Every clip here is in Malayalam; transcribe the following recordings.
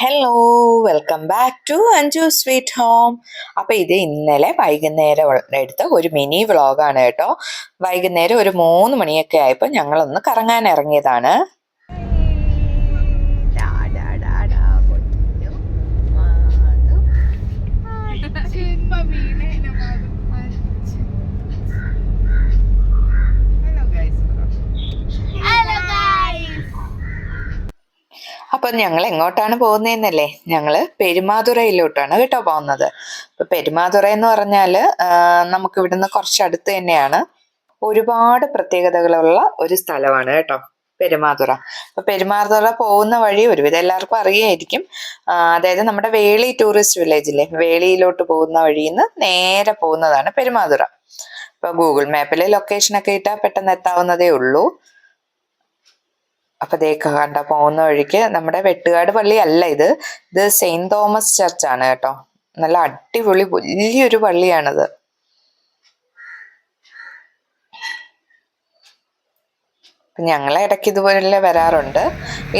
Hello welcome back to Anju sweet home അപ്പോൾ ഇത് ഇന്നലെ വൈകുന്നേരം എടുത്ത ഒരു മിനി വ്ളോഗാണ് കേട്ടോ. വൈകുന്നേരം ഒരു മൂന്ന് മണിയൊക്കെ ആയപ്പോൾ ഞങ്ങളൊന്ന് കറങ്ങാൻ ഇറങ്ങിയതാണ്. അപ്പം ഞങ്ങൾ എങ്ങോട്ടാണ് പോകുന്നതെന്നല്ലേ ഞങ്ങൾ പെരുമാതുറയിലോട്ടാണ് കേട്ടോ പോകുന്നത്. ഇപ്പം പെരുമാതുറ എന്ന് പറഞ്ഞാൽ നമുക്ക് ഇവിടുന്ന് കുറച്ചടുത്ത് തന്നെയാണ്. ഒരുപാട് പ്രത്യേകതകളുള്ള ഒരു സ്ഥലമാണ് കേട്ടോ പെരുമാതുറ. അപ്പൊ പെരുമാതുറ പോകുന്ന വഴി ഒരുവിധം എല്ലാവർക്കും അറിയായിരിക്കും. അതായത് നമ്മുടെ വേളി ടൂറിസ്റ്റ് വില്ലേജിലെ വേളിയിലോട്ട് പോകുന്ന വഴിയിൽ നിന്ന് നേരെ പോകുന്നതാണ് പെരുമാതുറ. ഇപ്പൊ ഗൂഗിൾ മാപ്പിൽ ലൊക്കേഷൻ ഒക്കെ ഇട്ടാൽ പെട്ടെന്ന് എത്താവുന്നതേ ഉള്ളൂ. അപ്പൊ ദേ കണ്ട പോകുന്ന വഴിക്ക് നമ്മുടെ വെട്ടുകാട് പള്ളി അല്ല ഇത്. ഇത് സെയിന്റ് തോമസ് ചർച്ച് ആണ് കേട്ടോ. നല്ല അടിപൊളി വലിയൊരു പള്ളിയാണിത്. ഞങ്ങൾ ഇടയ്ക്ക് ഇതുപോലെ വരാറുണ്ട്.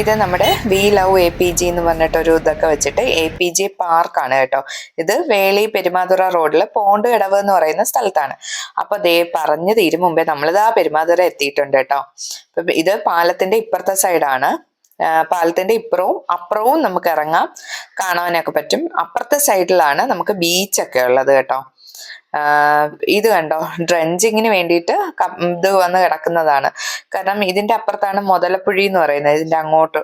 ഇത് നമ്മുടെ we love A P G എന്ന് പറഞ്ഞിട്ടൊരു ഇതൊക്കെ വെച്ചിട്ട് എ പി ജി പാർക്കാണ് കേട്ടോ. ഇത് വേളി പെരുമാതുറ റോഡിലെ പോണ്ട് ഇടവ് എന്ന് പറയുന്ന സ്ഥലത്താണ്. അപ്പൊ ദേ പറഞ്ഞു തീരും മുമ്പേ നമ്മളിതാ പെരുമാതുറ എത്തിയിട്ടുണ്ട് കേട്ടോ. ഇത് പാലത്തിന്റെ ഇപ്പുറത്തെ സൈഡാണ് പാലത്തിന്റെ ഇപ്പുറവും അപ്പുറവും നമുക്ക് ഇറങ്ങാം. കാണാനൊക്കെ പറ്റും. അപ്പുറത്തെ സൈഡിലാണ് നമുക്ക് ബീച്ചൊക്കെ ഉള്ളത് കേട്ടോ. ആ, ഇത് കണ്ടോ? ഡ്രഞ്ചിങ്ങിന് വേണ്ടിയിട്ട് ഇത് വന്ന് കിടക്കുന്നതാണ്. കാരണം ഇതിന്റെ അപ്പുറത്താണ് മുതലപ്പുഴി എന്ന് പറയുന്നത് ഇതിന്റെ അങ്ങോട്ട്.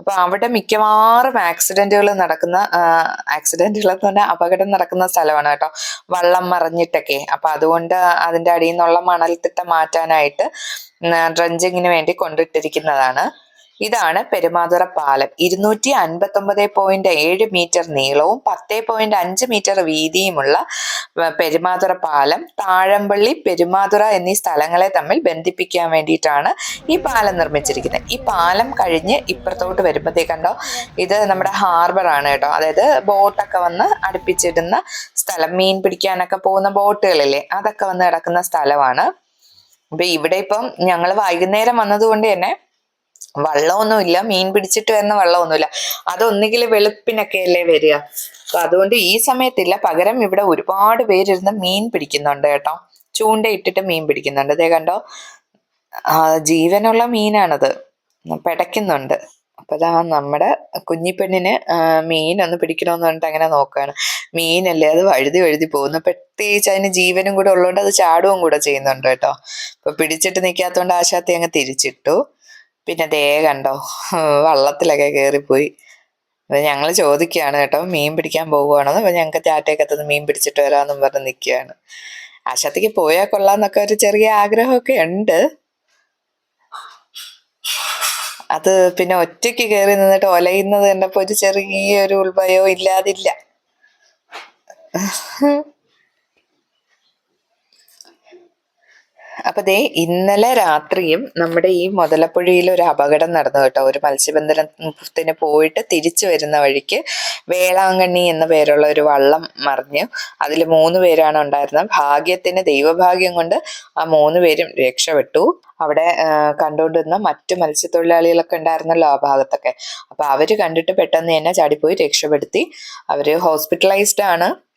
അപ്പൊ അവിടെ മിക്കവാറും ആക്സിഡന്റുകൾ നടക്കുന്ന ആക്സിഡന്റുകൾ എന്ന് പറഞ്ഞാൽ അപകടം നടക്കുന്ന സ്ഥലമാണ് കേട്ടോ. വള്ളം മറിഞ്ഞിട്ടൊക്കെ. അപ്പൊ അതുകൊണ്ട് അതിന്റെ അടിയിൽ നിന്നുള്ള മണൽത്തിട്ട മാറ്റാനായിട്ട് ഡ്രഞ്ചിങ്ങിന് വേണ്ടി കൊണ്ടിട്ടിരിക്കുന്നതാണ്. ഇതാണ് പെരുമാതുറ പാലം. ഇരുന്നൂറ്റി അൻപത്തി ഒമ്പത് പോയിന്റ് ഏഴ് മീറ്റർ നീളവും പത്ത് പോയിന്റ് അഞ്ച് മീറ്റർ വീതിയുമുള്ള പെരുമാതുറ പാലം. താഴമ്പള്ളി പെരുമാതുറ എന്നീ സ്ഥലങ്ങളെ തമ്മിൽ ബന്ധിപ്പിക്കാൻ വേണ്ടിയിട്ടാണ് ഈ പാലം നിർമ്മിച്ചിരിക്കുന്നത്. ഈ പാലം കഴിഞ്ഞ് ഇപ്പുറത്തോട്ട് വരുമ്പോഴത്തേക്കണ്ടോ ഇത് നമ്മുടെ ഹാർബർ ആണ് കേട്ടോ. അതായത് ബോട്ടൊക്കെ വന്ന് അടുപ്പിച്ചിടുന്ന സ്ഥലം. മീൻ പിടിക്കാനൊക്കെ പോകുന്ന ബോട്ടുകളില്ലേ അതൊക്കെ വന്ന് കിടക്കുന്ന സ്ഥലമാണ്. അപ്പൊ ഇവിടെ ഇപ്പം ഞങ്ങൾ വൈകുന്നേരം വന്നതുകൊണ്ട് തന്നെ വള്ളമൊന്നുമില്ല മീൻ പിടിച്ചിട്ട് വരുന്ന വള്ളമൊന്നുമില്ല. അതൊന്നുകിൽ വെളുപ്പിനൊക്കെ അല്ലേ വരിക. അപ്പൊ അതുകൊണ്ട് ഈ സമയത്തില്ല. പകരം ഇവിടെ ഒരുപാട് പേരിരുന്ന് മീൻ പിടിക്കുന്നുണ്ട് കേട്ടോ. ചൂണ്ടയിട്ടിട്ട് മീൻ പിടിക്കുന്നുണ്ട്. അതേ കണ്ടോ? ജീവനുള്ള മീനാണത്. പിടയ്ക്കുന്നുണ്ട്. അപ്പൊ ദാ നമ്മുടെ കുഞ്ഞിപ്പെണ്ണിന് മീൻ ഒന്ന് പിടിക്കണമെന്ന് പറഞ്ഞിട്ട് അങ്ങനെ നോക്കുകയാണ് മീനല്ലേ അത് വഴുതി വഴുതി പോകുന്നു. പ്രത്യേകിച്ച് അതിന് ജീവനും കൂടെ ഉള്ളതുകൊണ്ട് അത് ചാടുകയും കൂടെ ചെയ്യുന്നുണ്ട് കേട്ടോ. അപ്പൊ പിടിച്ചിട്ട് നിൽക്കാത്തതുകൊണ്ട് ആശാത്തി അങ്ങ് തിരിച്ചിട്ടു. പിന്നെ ദേ കണ്ടോ വള്ളത്തിലൊക്കെ കയറിപ്പോയി അപ്പൊ ഞങ്ങൾ ചോദിക്കുകയാണ് കേട്ടോ മീൻ പിടിക്കാൻ പോവുകയാണെന്ന്. അപ്പൊ ഞങ്ങൾക്ക് ചാറ്റയൊക്കെ തന്ന് മീൻ പിടിച്ചിട്ട് വരാമെന്നും പറഞ്ഞ് നിൽക്കുകയാണ് ആശാത്തേക്ക് പോയാൽ കൊള്ളാന്നൊക്കെ ഒരു ചെറിയ ആഗ്രഹമൊക്കെ ഉണ്ട്. അത് പിന്നെ ഒറ്റയ്ക്ക് കയറി നിന്നിട്ട് ഒലയുന്നത് കണ്ടപ്പോൾ ഒരു ചെറിയൊരു ഉൾഭയവും ഇല്ലാതില്ല. അപ്പൊ ദേ ഇന്നലെ രാത്രിയും നമ്മുടെ ഈ മുതലപ്പുഴയിൽ ഒരു അപകടം നടന്നു കേട്ടോ. ഒരു മത്സ്യബന്ധനത്തിന് പോയിട്ട് തിരിച്ചു വരുന്ന വഴിക്ക് വേളാങ്കണ്ണി എന്ന പേരുള്ള ഒരു വള്ളം മറിഞ്ഞു. അതിൽ മൂന്ന് പേരാണ് ഉണ്ടായിരുന്നത്. ഭാഗ്യത്തിന് ദൈവഭാഗ്യം കൊണ്ട് ആ മൂന്ന് പേരും രക്ഷപ്പെട്ടു. അവിടെ കണ്ടുകൊണ്ടിരുന്ന മറ്റു മത്സ്യത്തൊഴിലാളികളൊക്കെ ഉണ്ടായിരുന്നല്ലോ ആ ഭാഗത്തൊക്കെ. അപ്പൊ അവർ കണ്ടിട്ട് പെട്ടെന്ന് തന്നെ ചാടിപ്പോയി രക്ഷപ്പെടുത്തി. അവർ ഹോസ്പിറ്റലൈസ്ഡ് ആണ്.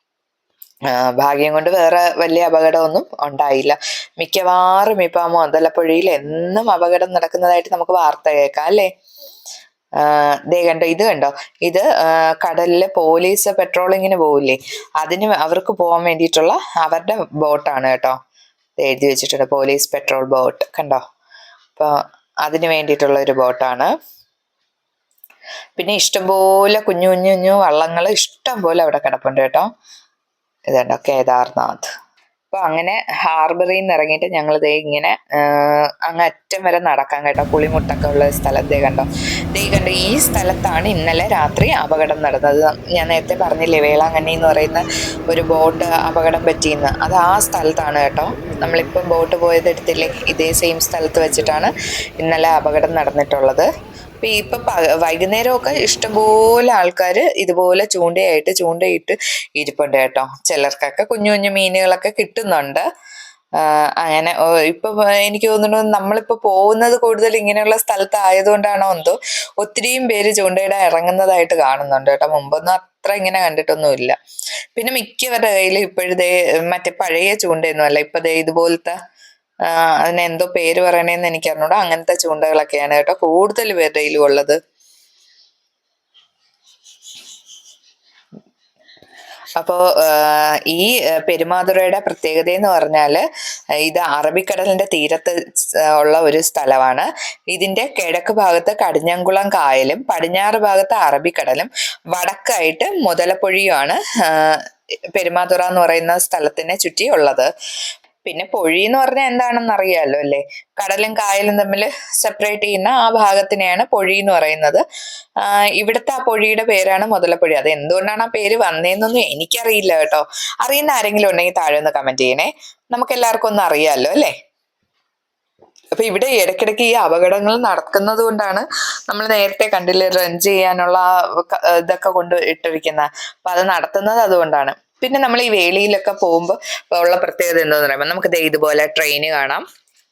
ഭാഗ്യം കൊണ്ട് വേറെ വലിയ അപകടമൊന്നും ഉണ്ടായില്ല. മിക്കവാറും ഇപ്പൊ മുതലപ്പുഴയിൽ എന്നും അപകടം നടക്കുന്നതായിട്ട് നമുക്ക് വാർത്ത കേൾക്കാം അല്ലേ? ദേ കണ്ടോ ഇത് കണ്ടോ? ഇത് കടലിലെ പോലീസ് പെട്രോളിങ്ങിന് പോവില്ലേ? അതിന് അവർക്ക് പോകാൻ വേണ്ടിയിട്ടുള്ള അവരുടെ ബോട്ടാണ് കേട്ടോ. എഴുതി വെച്ചിട്ടുണ്ട് പോലീസ് പെട്രോൾ ബോട്ട് കണ്ടോ? അപ്പൊ അതിന് വേണ്ടിയിട്ടുള്ള ഒരു ബോട്ടാണ്. പിന്നെ ഇഷ്ടംപോലെ കുഞ്ഞു കുഞ്ഞു കുഞ്ഞു വള്ളങ്ങൾ ഇഷ്ടം പോലെ അവിടെ കിടപ്പുണ്ട് കേട്ടോ. ഇതുണ്ടോ. കേദാർനാഥ്. അപ്പൊ അങ്ങനെ ഹാർബറിൽ നിന്ന് ഇറങ്ങിയിട്ട് ഞങ്ങൾ ദേ ഇങ്ങനെ അങ്ങ് അറ്റം വരെ നടക്കാൻ കേട്ടോ. കുളിമുട്ടൊക്കെ ഉള്ള സ്ഥലം സ്ഥലത്തേ കണ്ടോ? ദേ കണ്ടോ ഈ സ്ഥലത്താണ് ഇന്നലെ രാത്രി അപകടം നടന്നത്. ഞാൻ നേരത്തെ പറഞ്ഞില്ലേ വേളാങ്കണ്ണി എന്ന് പറയുന്ന ഒരു ബോട്ട് അപകടം പറ്റിയെന്ന്. അത് ആ സ്ഥലത്താണ് കേട്ടോ. നമ്മളിപ്പം ബോട്ട് പോയത് എടുത്തില്ലേ ഇതേ സെയിം സ്ഥലത്ത് വെച്ചിട്ടാണ് ഇന്നലെ അപകടം നടന്നിട്ടുള്ളത്. ഇപ്പൊ പ- വൈകുന്നേരമൊക്കെ ഇഷ്ടംപോലെ ആൾക്കാർ ഇതുപോലെ ചൂണ്ടയായിട്ട് ചൂണ്ടയിട്ട് ഇരിപ്പുണ്ട് കേട്ടോ. ചിലർക്കൊക്കെ കുഞ്ഞു കുഞ്ഞു മീനുകളൊക്കെ കിട്ടുന്നുണ്ട്. അങ്ങനെ ഇപ്പൊ എനിക്ക് തോന്നുന്നു നമ്മളിപ്പോ പോകുന്നത് കൂടുതൽ ഇങ്ങനെയുള്ള സ്ഥലത്ത് ആയതുകൊണ്ടാണോ എന്തോ ഒത്തിരിയും പേര് ചൂണ്ടയിടാൻ ഇറങ്ങുന്നതായിട്ട് കാണുന്നുണ്ട് കേട്ടോ. മുമ്പൊന്നും അത്ര ഇങ്ങനെ കണ്ടിട്ടൊന്നുമില്ല. പിന്നെ മിക്കവരുടെ കയ്യിൽ ഇപ്പോഴത്തെ മറ്റേ പഴയ ചൂണ്ടയൊന്നും അല്ല ഇപ്പൊ ഇതുപോലത്തെ അതിന് എന്തോ പേര് പറയണേന്ന് എനിക്ക് അറിഞ്ഞൂടാ അങ്ങനത്തെ ചൂണ്ടകളൊക്കെയാണ് കേട്ടോ കൂടുതൽ പേരുടെ ഉള്ളത് അപ്പോൾ ഈ പെരുമാതുറയുടെ പ്രത്യേകത എന്ന് പറഞ്ഞാൽ ഇത് അറബിക്കടലിന്റെ തീരത്ത് ഉള്ള ഒരു സ്ഥലമാണ്. ഇതിന്റെ കിഴക്ക് ഭാഗത്ത് കടിഞ്ഞംകുളം കായലും പടിഞ്ഞാറ് ഭാഗത്ത് അറബിക്കടലും വടക്കായിട്ട് മുതലപ്പൊഴിയുമാണ് പെരുമാതുറ എന്ന് പറയുന്ന സ്ഥലത്തിനെ ചുറ്റി ഉള്ളത് പിന്നെ പൊഴി എന്ന് പറഞ്ഞാൽ എന്താണെന്ന് അറിയാലോ അല്ലേ? കടലും കായലും തമ്മിൽ സെപ്പറേറ്റ് ചെയ്യുന്ന ആ ഭാഗത്തിനെയാണ് പൊഴി എന്ന് പറയുന്നത്. ഇവിടുത്തെ ആ പൊഴിയുടെ പേരാണ് മുതലപ്പൊഴി. അത് എന്തുകൊണ്ടാണ് ആ പേര് വന്നതെന്നൊന്നും എനിക്കറിയില്ല കേട്ടോ. അറിയുന്ന ആരെങ്കിലും ഉണ്ടെങ്കിൽ താഴെ ഒന്ന് കമന്റ് ചെയ്യണേ. നമുക്ക് എല്ലാവർക്കും ഒന്ന് അറിയാമല്ലോ അല്ലേ? അപ്പൊ ഇവിടെ ഇടയ്ക്കിടയ്ക്ക് ഈ അപകടങ്ങൾ നടക്കുന്നത് കൊണ്ടാണ് നമ്മൾ നേരത്തെ കണ്ടില്ല റൺ ചെയ്യാനുള്ള ഇതൊക്കെ കൊണ്ട് ഇട്ടിരിക്കുന്ന. അപ്പൊ അത് നടത്തുന്നത് അതുകൊണ്ടാണ്. പിന്നെ നമ്മൾ ഈ വേളിയിലൊക്കെ പോകുമ്പോൾ ഉള്ള പ്രത്യേകത എന്താന്ന് പറയുമ്പോൾ നമുക്ക് ഇതുപോലെ ട്രെയിന് കാണാം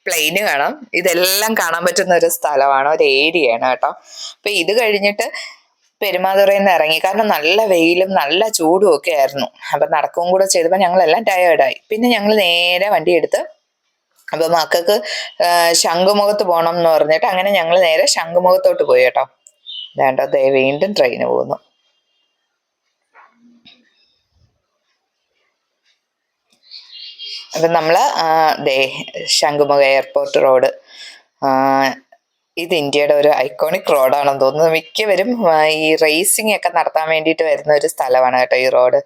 പ്ലെയിന് കാണാം. ഇതെല്ലാം കാണാൻ പറ്റുന്ന ഒരു സ്ഥലമാണ് ഒരു ഏരിയയാണ് കേട്ടോ. അപ്പൊ ഇത് കഴിഞ്ഞിട്ട് പെരുമാതുറയിൽ നിന്ന് ഇറങ്ങി. കാരണം നല്ല വെയിലും നല്ല ചൂടും ഒക്കെ ആയിരുന്നു. അപ്പൊ നടക്കും കൂടെ ചെയ്തപ്പോൾ ഞങ്ങളെല്ലാം ടയേർഡായി പിന്നെ ഞങ്ങൾ നേരെ വണ്ടി എടുത്ത് അപ്പൊ മക്കൾക്ക് ശംഖുമുഖത്ത് പോകണം എന്ന് പറഞ്ഞിട്ട് അങ്ങനെ ഞങ്ങൾ നേരെ ശംഖുമുഖത്തോട്ട് പോയി കേട്ടോ. വേണ്ട വീണ്ടും ട്രെയിന് പോകുന്നു. അപ്പൊ നമ്മൾ ദേ ശംഖുമുഖ എയർപോർട്ട് റോഡ് ഇത് ഇന്ത്യയുടെ ഒരു ഐക്കോണിക് റോഡാണെന്ന് തോന്നുന്നു. മിക്കവരും ഈ റേസിംഗ് ഒക്കെ നടത്താൻ വേണ്ടിയിട്ട് വരുന്ന ഒരു സ്ഥലമാണ് കേട്ടോ ഈ റോഡ്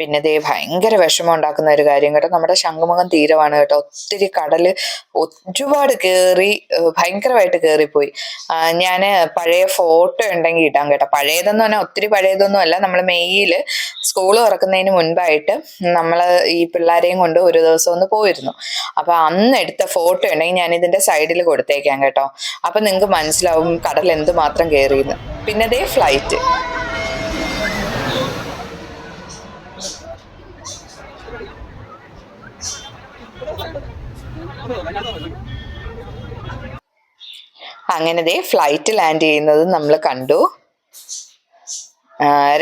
പിന്നെ ദേ ഭയങ്കര വിഷമം ഉണ്ടാക്കുന്ന ഒരു കാര്യം കേട്ടോ. നമ്മുടെ ശംഖുമുഖം തീരമാണ് കേട്ടോ. ഒത്തിരി കടൽ ഒരുപാട് കയറി ഭയങ്കരമായിട്ട് കയറിപ്പോയി ഞാൻ പഴയ ഫോട്ടോ ഉണ്ടെങ്കിൽ ഇടാം കേട്ടോ. പഴയതെന്ന് പറഞ്ഞാൽ ഒത്തിരി പഴയതൊന്നും അല്ല. നമ്മൾ മെയ്യിൽ സ്കൂൾ തുറക്കുന്നതിന് മുൻപായിട്ട് നമ്മൾ ഈ പിള്ളേരെയും കൊണ്ട് ഒരു ദിവസം ഒന്ന് പോയിരുന്നു. അപ്പൊ അന്ന് എടുത്ത ഫോട്ടോ ഉണ്ടെങ്കിൽ ഞാൻ ഇതിന്റെ സൈഡിൽ കൊടുത്തേക്കാം കേട്ടോ. അപ്പൊ നിങ്ങൾക്ക് മനസ്സിലാവും കടൽ എന്തുമാത്രം കയറിയെന്ന്. പിന്നെ അതേ ഫ്ലൈറ്റ് അങ്ങനെ ദേ ഫ്ലൈറ്റ് ലാൻഡ് ചെയ്യുന്നത് നമ്മൾ കണ്ടു.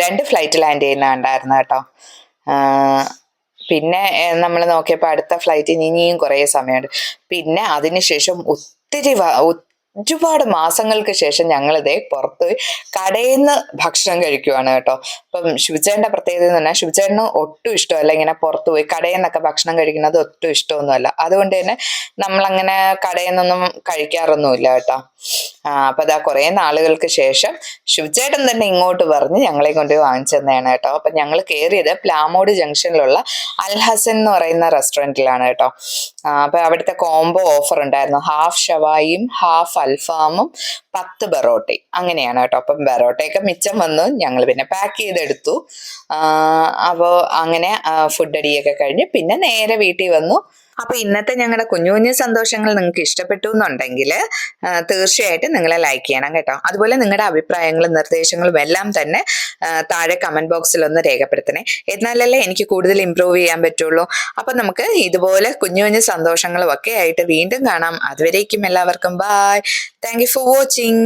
രണ്ട് ഫ്ലൈറ്റ് ലാൻഡ് ചെയ്യുന്ന ഉണ്ടായിരുന്നു കേട്ടോ പിന്നെ നമ്മൾ നോക്കിയപ്പോൾ അടുത്ത ഫ്ലൈറ്റ് ഇനിയും കുറേ സമയമുണ്ട്. പിന്നെ അതിനുശേഷം ഒത്തിരി ഒരുപാട് മാസങ്ങൾക്ക് ശേഷം ഞങ്ങളിതേ പുറത്ത് കടയിൽ നിന്ന് ഭക്ഷണം കഴിക്കുവാണ് കേട്ടോ. അപ്പം ശിവചേട്ടന്റെ പ്രത്യേകത എന്ന് പറഞ്ഞാൽ ശിവചേട്ടന് ഒട്ടും ഇഷ്ടമല്ല ഇങ്ങനെ പുറത്ത് പോയി കടയിൽ നിന്നൊക്കെ ഭക്ഷണം കഴിക്കുന്നത് ഒട്ടും ഇഷ്ടമൊന്നുമല്ല. അതുകൊണ്ട് തന്നെ നമ്മളങ്ങനെ കടയിൽ നിന്നൊന്നും കഴിക്കാറൊന്നുമില്ല കേട്ടോ. അപ്പൊ അതാ കുറെ നാളുകൾക്ക് ശേഷം ശിവചേട്ടൻ തന്നെ ഇങ്ങോട്ട് പറഞ്ഞ് ഞങ്ങളെ കൊണ്ട് വാങ്ങിച്ചു തന്നെയാണ് കേട്ടോ. അപ്പൊ ഞങ്ങൾ കയറിയത് പ്ലാമോഡ് ജംഗ്ഷനിലുള്ള അൽഹസൻ എന്ന് പറയുന്ന റെസ്റ്റോറന്റിലാണ് കേട്ടോ. അപ്പൊ അവിടുത്തെ കോംബോ ഓഫർ ഉണ്ടായിരുന്നു. ഹാഫ് ഷവായും ഹാഫ് അൽഫാമും പത്ത് ബെറോട്ടയും. അങ്ങനെയാണ് കേട്ടോ. അപ്പം ബെറോട്ടയൊക്കെ മിച്ചം വന്നു. ഞങ്ങൾ പിന്നെ പാക്ക് ചെയ്തെടുത്തു. അപ്പോൾ അങ്ങനെ ഫുഡ് അടിയൊക്കെ കഴിഞ്ഞ് പിന്നെ നേരെ വീട്ടിൽ വന്നു. അപ്പൊ ഇന്നത്തെ ഞങ്ങളുടെ കുഞ്ഞു കുഞ്ഞു സന്തോഷങ്ങൾ നിങ്ങൾക്ക് ഇഷ്ടപ്പെട്ടു എന്നുണ്ടെങ്കിൽ തീർച്ചയായിട്ടും നിങ്ങളെ ലൈക്ക് ചെയ്യണം കേട്ടോ. അതുപോലെ നിങ്ങളുടെ അഭിപ്രായങ്ങളും നിർദ്ദേശങ്ങളും എല്ലാം തന്നെ താഴെ കമന്റ് ബോക്സിൽ ഒന്ന് രേഖപ്പെടുത്തണേ. എന്നാലല്ലേ എനിക്ക് കൂടുതൽ ഇമ്പ്രൂവ് ചെയ്യാൻ പറ്റുള്ളൂ. അപ്പൊ നമുക്ക് ഇതുപോലെ കുഞ്ഞു കുഞ്ഞു സന്തോഷങ്ങളും ഒക്കെ ആയിട്ട് വീണ്ടും കാണാം. അതുവരേക്കും എല്ലാവർക്കും ബായ് താങ്ക് ഫോർ വാച്ചിങ്